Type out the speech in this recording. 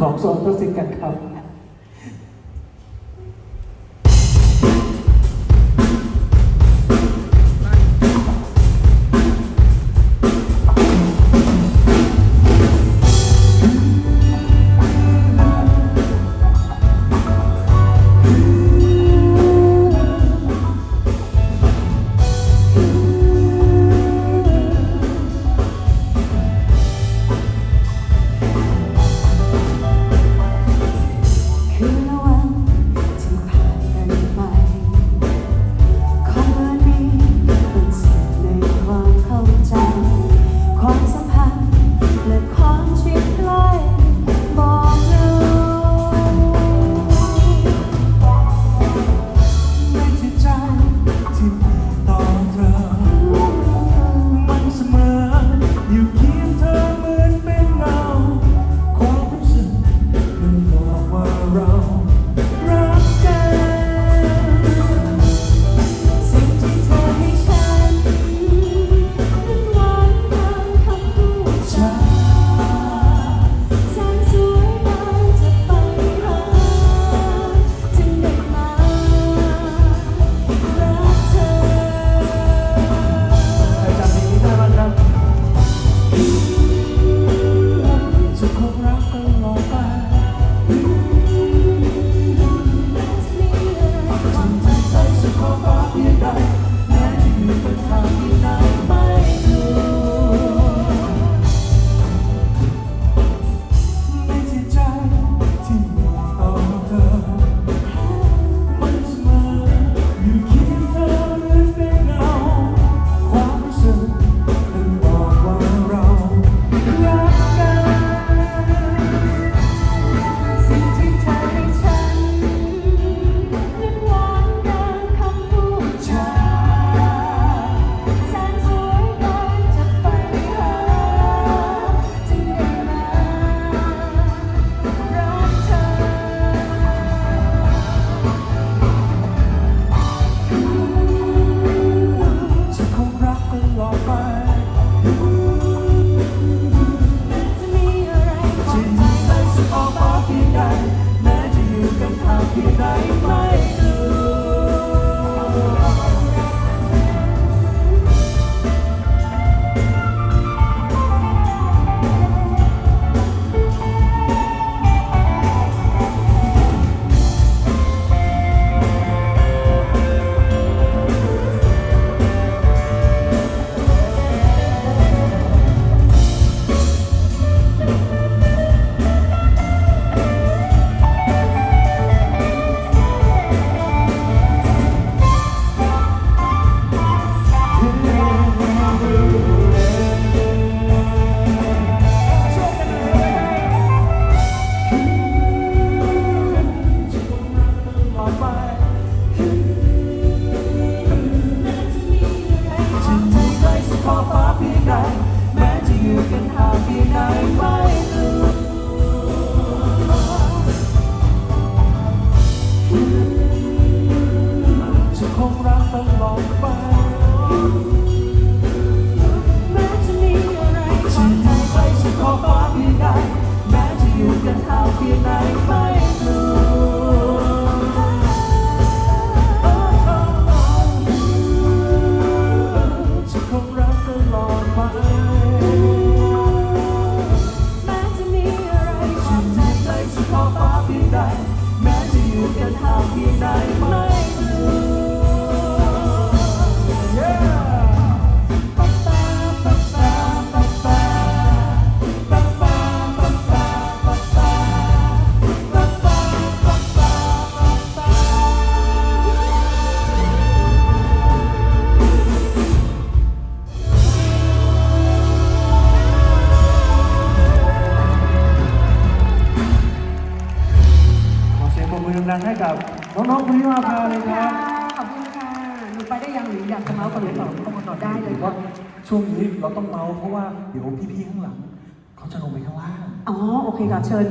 ของโวนทุสิกันครับ แม้จะอยู่กันห่างเพียงไหนไม่รู้จะคงรักตลอดไป and happy night. น้องๆคนนี้มาพาเลยครับขอบคุณค่ะ หนูไปได้ยังหรืออยากจะเมาส์กันหรือเปล่าก็มาต่อได้เลยว่าช่วงนี้เราต้องเมาเพราะว่าเดี๋ยวพี่ๆข้างหลัง เขาจะลงไปข้างล่าง อ๋อ โอเคค่ะ เชิญ